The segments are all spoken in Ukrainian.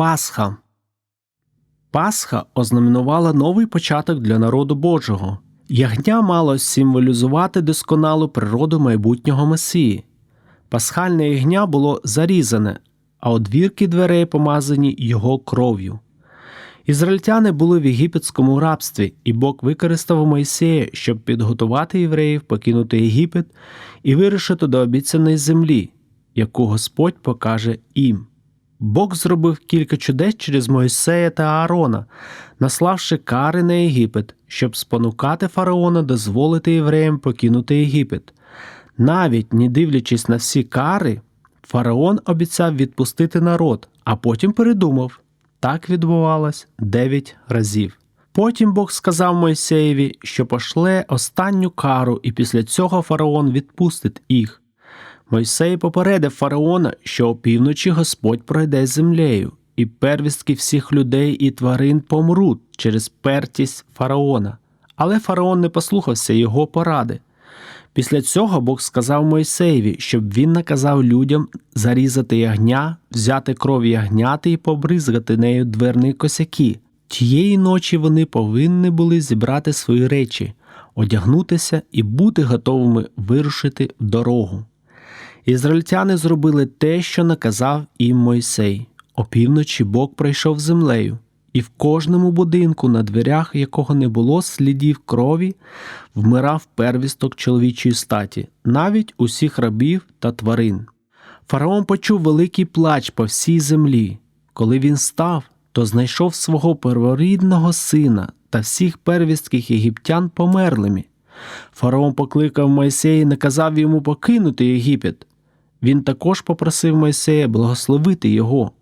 Пасха. Пасха ознаменувала новий початок для народу Божого. Ягня мало символізувати досконалу природу майбутнього Месії. Пасхальне ягня було зарізане, а одвірки дверей помазані його кров'ю. Ізраїльтяни були в єгипетському рабстві, і Бог використав Мойсея, щоб підготувати євреїв покинути Єгипет і вирушити до обіцяної землі, яку Господь покаже їм. Бог зробив кілька чудес через Мойсея та Аарона, наславши кари на Єгипет, щоб спонукати фараона дозволити євреям покинути Єгипет. Навіть не дивлячись на всі кари, фараон обіцяв відпустити народ, а потім передумав. Так відбувалось дев'ять разів. Потім Бог сказав Мойсеєві, що пошле останню кару, і після цього фараон відпустить їх. Мойсей попередив фараона, що опівночі Господь пройде землею, і первістки всіх людей і тварин помруть через пертість фараона. Але фараон не послухався його поради. Після цього Бог сказав Мойсеєві, щоб він наказав людям зарізати ягня, взяти кров ягняти і побризгати нею дверні косяки. Тієї ночі вони повинні були зібрати свої речі, одягнутися і бути готовими вирушити в дорогу. Ізраїльтяни зробили те, що наказав їм Мойсей. Опівночі Бог пройшов землею, і в кожному будинку, на дверях якого не було слідів крові, вмирав первісток чоловічої статі, навіть усіх рабів та тварин. Фараон почув великий плач по всій землі. Коли він став, то знайшов свого перворідного сина та всіх первістких єгиптян померлими. Фараон покликав Мойсея і наказав йому покинути Єгипет. Він також попросив Мойсея благословити його.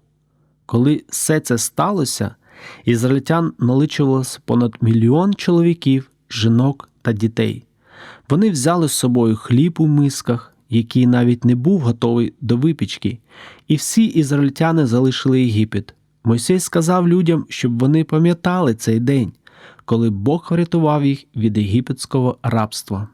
Коли все це сталося, ізраїльтян наличувалося понад мільйон чоловіків, жінок та дітей. Вони взяли з собою хліб у мисках, який навіть не був готовий до випічки, і всі ізраїльтяни залишили Єгипет. Мойсей сказав людям, щоб вони пам'ятали цей день, коли Бог врятував їх від єгипетського рабства.